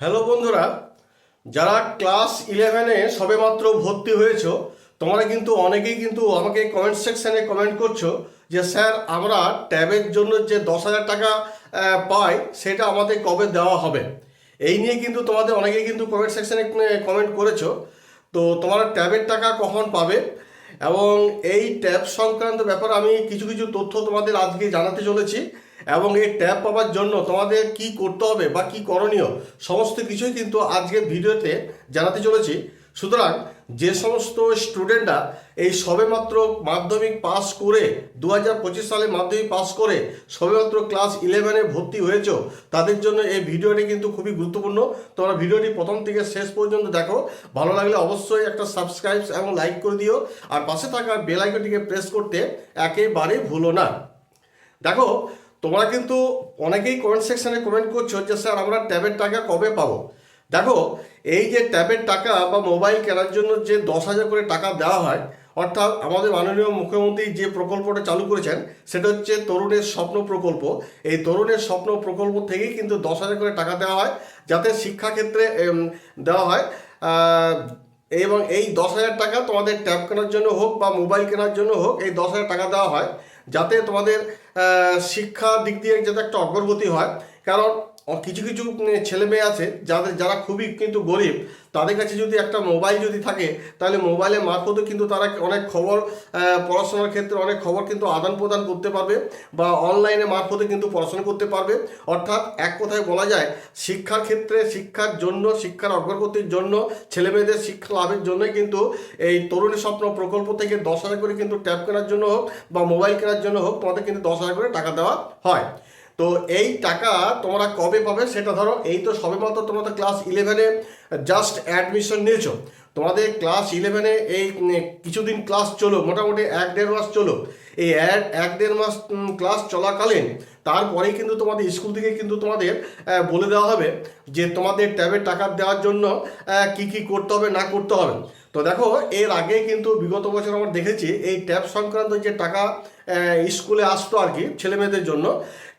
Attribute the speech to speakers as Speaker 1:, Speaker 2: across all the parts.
Speaker 1: Hello বন্ধুরা, যারা class ইলেভেনে সবেমাত্র ভর্তি হয়েছো, তোমরা কিন্তু অনেকেই কিন্তু আমাকে কমেন্ট সেকশানে কমেন্ট করছ যে, স্যার, আমরা ট্যাবের জন্য যে দশ হাজার টাকা পাই, সেটা আমাদের কবে দেওয়া হবে? এই নিয়ে কিন্তু তোমাদের অনেকেই কিন্তু কমেন্ট সেকশানে কমেন্ট করেছ। তো তোমরা ট্যাবের টাকা কখন পাবে? এবং এই ট্যাব সংক্রান্ত ব্যাপারে আমি কিছু কিছু তথ্য তোমাদের আজকে জানাতে চলেছি। এবং এই ট্যাব পাওয়ার জন্য তোমাদের কি করতে হবে বা কি করণীয়, সমস্ত কিছুই কিন্তু আজকের ভিডিওতে জানাতে চলেছি। সুতরাং যে সমস্ত স্টুডেন্টরা এই সবেমাত্র মাধ্যমিক পাস করে দু হাজার পঁচিশ সালে মাধ্যমিক পাস করে সবেমাত্র ক্লাস ইলেভেনে ভর্তি হয়েছো, তাদের জন্য এই ভিডিওটি কিন্তু খুবই গুরুত্বপূর্ণ। তোমরা ভিডিওটি প্রথম থেকে শেষ পর্যন্ত দেখো, ভালো লাগলে অবশ্যই একটা সাবস্ক্রাইব এবং লাইক করে দিও, আর পাশে থাকা বেল আইকনটিকে প্রেস করতে একেবারে ভুলো না। দেখো তোমরা কিন্তু অনেকেই কমেন্ট সেকশনে কমেন্ট করছ যে, স্যার, আমরা ট্যাবের টাকা কবে পাবো? দেখো, এই যে ট্যাবের টাকা বা মোবাইল কেনার জন্য যে দশ হাজার করে টাকা দেওয়া হয়, অর্থাৎ আমাদের মাননীয় মুখ্যমন্ত্রী যে প্রকল্পটা চালু করেছেন, সেটা হচ্ছে তরুণের স্বপ্ন প্রকল্প। এই তরুণের স্বপ্ন প্রকল্প থেকেই কিন্তু দশ হাজার করে টাকা দেওয়া হয়, যাতে শিক্ষাক্ষেত্রে দেওয়া হয়। এবং এই দশ হাজার টাকা তোমাদের ট্যাব কেনার জন্য হোক বা মোবাইল কেনার জন্য হোক, এই দশ হাজার টাকা দেওয়া হয়। যাতে তোমাদের শিক্ষা দিক দিয়ে যাতে একটা অগ্রগতি হয়। কারণ কিছু কিছু ছেলে মেয়ে আছে যাদের, যারা খুবই কিন্তু গরিব তাদের কাছে যদি একটা মোবাইল যদি থাকে, তাহলে মোবাইলের মারফতও কিন্তু তারা অনেক খবর পড়াশোনার ক্ষেত্রে অনেক খবর কিন্তু আদান প্রদান করতে পারবে বা অনলাইনে মারফতে কিন্তু পড়াশোনা করতে পারবে। অর্থাৎ এক কথায় বলা যায়, শিক্ষার ক্ষেত্রে শিক্ষার জন্য, শিক্ষার অগ্রগতির জন্য, ছেলেমেয়েদের শিক্ষা লাভের জন্যই কিন্তু এই তরুণী স্বপ্ন প্রকল্প থেকে দশ হাজার করে কিন্তু ট্যাব কেনার জন্য হোক বা মোবাইল কেনার জন্য হোক তোমাদের কিন্তু দশ হাজার করে টাকা দেওয়া হয়। তো এই টাকা তোমরা কবে পাবে সেটা ধরো, এই তো সবেমাত্র তোমরা তো ক্লাস ইলেভেনে জাস্ট অ্যাডমিশন নিয়েছো। তোমাদের ক্লাস ইলেভেনে এই কিছুদিন ক্লাস চলো, মোটামুটি এক দেড় মাস চলো। এই এক দেড় মাস ক্লাস চলাকালীন তারপরেই কিন্তু তোমাদের স্কুল থেকে কিন্তু তোমাদের বলে দেওয়া হবে যে তোমাদের ট্যাবের টাকা দেওয়ার জন্য কি কি করতে হবে, না করতে হবে। তো দেখো, এর আগে কিন্তু বিগত বছর আমরা দেখেছি, এই ট্যাব সংক্রান্ত যে টাকা স্কুলে আসতো আর কি ছেলে মেয়েদের জন্য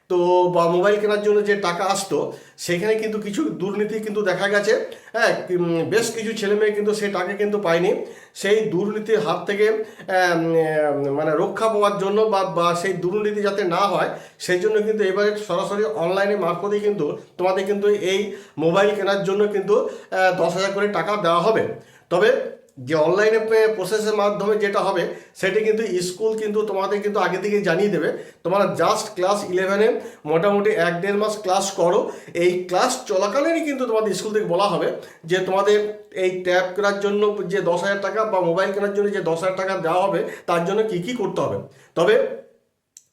Speaker 1: তো বা মোবাইল কেনার জন্য যে টাকা আসতো, সেখানে কিন্তু কিছু দুর্নীতি কিন্তু দেখা গেছে। হ্যাঁ বেশ কিছু ছেলে মেয়ে কিন্তু সেই টাকা কিন্তু পায়নি। সেই দুর্নীতির হাত থেকে মানে রক্ষা পাওয়ার জন্য বা বা সেই দুর্নীতি যাতে না হয়, সেই জন্য কিন্তু এবারে সরাসরি অনলাইনে মারফতেই কিন্তু তোমাদের কিন্তু এই মোবাইল কেনার জন্য কিন্তু দশ হাজার করে টাকা দেওয়া হবে। তবে যে অনলাইনে প্রসেসের মাধ্যমে যেটা হবে, সেটি কিন্তু স্কুল কিন্তু তোমাদের কিন্তু আগে থেকে জানিয়ে দেবে। তোমরা জাস্ট ক্লাস ইলেভেনে মোটামুটি এক দেড় মাস ক্লাস করো। এই ক্লাস চলাকালীনই কিন্তু তোমাদের স্কুল থেকে বলা হবে যে তোমাদের এই ট্যাব কেনার জন্য যে দশ হাজার টাকা বা মোবাইল কেনার জন্য যে দশ হাজার টাকা দেওয়া হবে, তার জন্য কী কী করতে হবে। তবে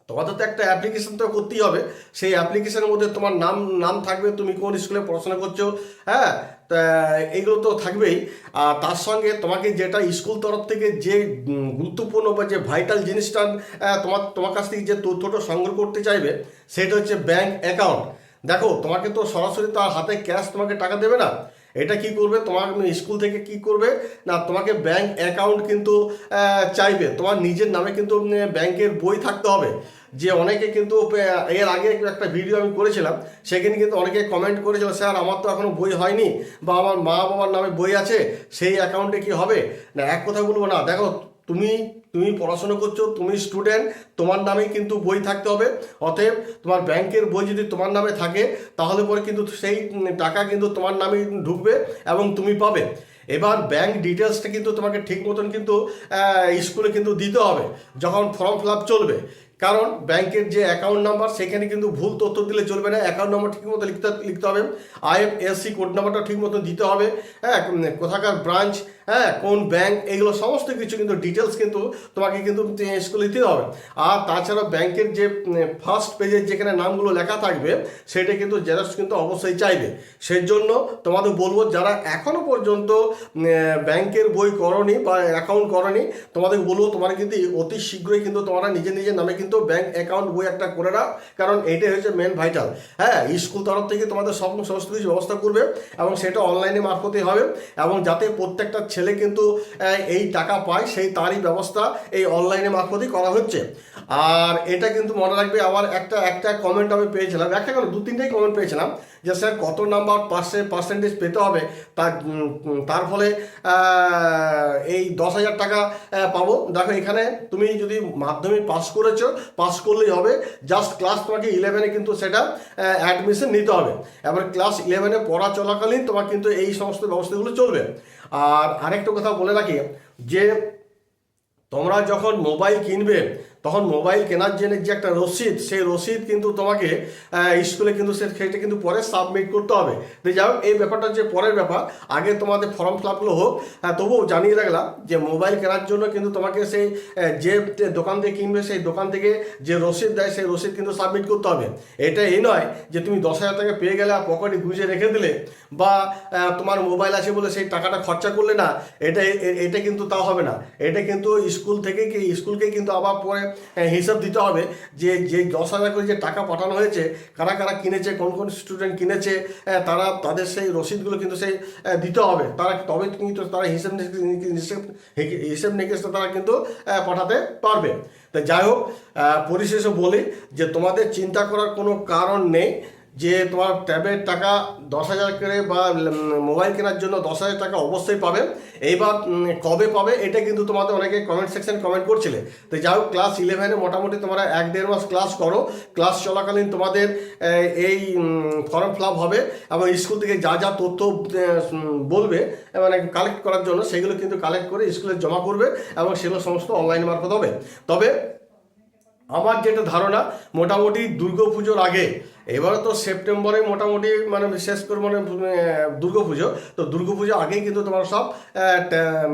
Speaker 1: তোমাদের তো একটা অ্যাপ্লিকেশন তো করতেই হবে। সেই অ্যাপ্লিকেশনের মধ্যে তোমার নাম নাম থাকবে, তুমি কোন স্কুলে পড়াশোনা করছ হ্যাঁ? এইগুলো তো থাকবেই। আর তার সঙ্গে তোমাকে যেটা স্কুল তরফ থেকে যে গুরুত্বপূর্ণ বা যে ভাইটাল জিনিসটা তোমার তোমার কাছ থেকে যে তথ্যটা সংগ্রহ করতে চাইবে, সেটা হচ্ছে ব্যাংক অ্যাকাউন্ট দেখো, তোমাকে তো সরাসরি তার হাতে ক্যাশ তোমাকে টাকা দেবে না। এটা কি করবে? তোমার স্কুল থেকে কি করবে? না, তোমাকে ব্যাংক অ্যাকাউন্ট কিন্তু চাইবে। তোমার নিজের নামে কিন্তু ব্যাংকের বই থাকতে হবে। যে অনেকে কিন্তু এর আগে একটা ভিডিও আমি করেছিলাম, সেখানে কিন্তু অনেকে কমেন্ট করেছিল, স্যার, আমার তো এখনও বই হয়নি বা আমার মা বাবার নামে বই আছে, সেই অ্যাকাউন্টে কি হবে? না, এক কথা বলব না। দেখো তুমি তুমি পড়াশোনা করছ, তুমি স্টুডেন্ট তোমার নামে কিন্তু বই থাকতে হবে। অতএব তোমার ব্যাংকের বই যদি তোমার নামে থাকে, তাহলে পরে কিন্তু সেই টাকা কিন্তু তোমার নামে ঢুকবে এবং তুমি পাবে। এবার ব্যাংক ডিটেলসটা কিন্তু তোমাকে ঠিক মতন কিন্তু স্কুলে কিন্তু দিতে হবে, যখন ফর্ম ফিল আপ চলবে। কারণ ব্যাংকের যে অ্যাকাউন্ট নাম্বার সেখানে কিন্তু ভুল তথ্য দিলে চলবে না। অ্যাকাউন্ট নাম্বার ঠিক মতো লিখতে লিখতে হবে। আইএফএসসি কোড নাম্বারটা ঠিক মতো দিতে হবে। হ্যাঁ কোথাকার ব্রাঞ্চ হ্যাঁ কোন ব্যাংক এগুলো সমস্ত কিছু কিন্তু ডিটেলস কিন্তু তোমাকে কিন্তু স্কুলে দিতে হবে। আর তাছাড়া ব্যাংকের যে ফার্স্ট পেজের যেখানে নামগুলো লেখা থাকবে, সেটা কিন্তু জেরক্স কিন্তু অবশ্যই চাইবে। সেই জন্য তোমাদের বলব, যারা এখনও পর্যন্ত ব্যাংকের বই করনি বা অ্যাকাউন্ট করনি, তোমাদের বলব, তোমার কিন্তু অতি শীঘ্রই কিন্তু তোমরা নিজে নিজের নামে কিন্তু ব্যাংক অ্যাকাউন্ট বই একটা করে নাও, কারণ এইটাই হচ্ছে মেন ভাইটাল হ্যাঁ স্কুল তরফ থেকে তোমাদের সব, সমস্ত কিছু ব্যবস্থা করবে এবং সেটা অনলাইনে মারফতেই হবে এবং যাতে প্রত্যেকটা ছেলে কিন্তু এই টাকা পায়, সেই তারই ব্যবস্থা এই অনলাইনে মারফতই করা হচ্ছে। আর এটা কিন্তু মনে রাখবে, আবার একটা একটা কমেন্ট আমি পেয়েছিলাম, একটা কেন দু, তিনটেই কমেন্ট পেয়েছিলাম, যে স্যার কত নাম্বার পার্সে পার্সেন্টেজ পেতে হবে তার তার ফলে এই দশ হাজার টাকা পাবো। দেখো এখানে তুমি যদি মাধ্যমিক পাস করেছ পাস করলেই হবে জাস্ট ক্লাস তোমাকে ইলেভেনে কিন্তু সেটা অ্যাডমিশন নিতে হবে। এবার ক্লাস ইলেভেনে পড়া চলাকালীন তোমার কিন্তু এই সমস্ত ব্যবস্থাগুলো চলবে। আর আরেকটা কথা বলে রাখি যে তোমরা যখন মোবাইল কিনবে তখন মোবাইল কেনার জন্য যে একটা রসিদ, সেই রসিদ কিন্তু তোমাকে স্কুলে কিন্তু সেটা কিন্তু পরে সাবমিট করতে হবে। তো যাই হোক, এই ব্যাপারটা যে পরের ব্যাপার, আগে তোমাদের ফর্ম ফিল আপগুলো হোক তবুও জানিয়ে রাখলাম যে মোবাইল কেনার জন্য কিন্তু তোমাকে সেই যে দোকান থেকে কিনবে, সেই দোকান থেকে যে রসিদ দেয়, সেই রসিদ কিন্তু সাবমিট করতে হবে। এটা এই নয় যে তুমি দশ হাজার টাকা পেয়ে গেলে আর পকেটে গুজে রেখে দিলে বা তোমার মোবাইল আছে বলে সেই টাকাটা খরচা করলে না, এটা এটা কিন্তু তা হবে না। এটা কিন্তু স্কুল থেকে কি স্কুলকে কিন্তু আবার পরে হিসাব দিতে হবে যে যে দশ হাজার করে যে টাকা পাঠানো হয়েছে কারা কারা কিনেছে কোন কোন স্টুডেন্ট কিনেছে আহ, তারা তাদের সেই রসিদগুলো কিন্তু সেই দিতে হবে। তারা তবে কিন্তু তারা হিসেব হিসেব হিসাব নিকেশটা তারা কিন্তু পাঠাতে পারবে। তা যাই হোক পরিশেষে বলি যে তোমাদের চিন্তা করার কোনো কারণ নেই। যে তোমার ট্যাবের টাকা দশ হাজার করে বা মোবাইল কেনার জন্য দশ হাজার টাকা অবশ্যই পাবে। এইবার কবে পাবে এটা কিন্তু তোমাদের অনেকে কমেন্ট সেকশন কমেন্ট করছিলে। তো যাই হোক ক্লাস ইলেভেনে মোটামুটি তোমরা এক দেড় মাস ক্লাস করো। ক্লাস চলাকালীন তোমাদের এই ফর্ম ফিল হবে এবং স্কুল থেকে যা যা তথ্য বলবে মানে কালেক্ট করার জন্য সেগুলো কিন্তু কালেক্ট করে স্কুলে জমা করবে এবং সেগুলো সমস্ত অনলাইন মারফত হবে। তবে আমার যেটা ধারণা, মোটামুটি দুর্গা পুজোর আগে, এবারে তো সেপ্টেম্বরে মোটামুটি মানে শেষ করে মানে দুর্গাপুজো, তো দুর্গাপুজো আগেই কিন্তু তোমার সব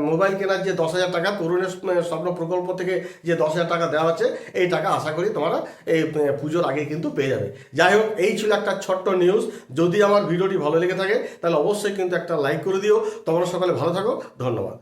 Speaker 1: মোবাইল কেনার যে দশ হাজার টাকা, তরুণের স্বপ্ন প্রকল্প থেকে যে দশ হাজার টাকা দেওয়া হচ্ছে, এই টাকা আশা করি তোমরা এই পুজোর আগে কিন্তু পেয়ে যাবে। যাই হোক, এই ছিল একটা ছোট্ট নিউজ যদি আমার ভিডিওটি ভালো লেগে থাকে, তাহলে অবশ্যই কিন্তু একটা লাইক করে দিও। তোমরা সকালে ভালো থাকো, ধন্যবাদ।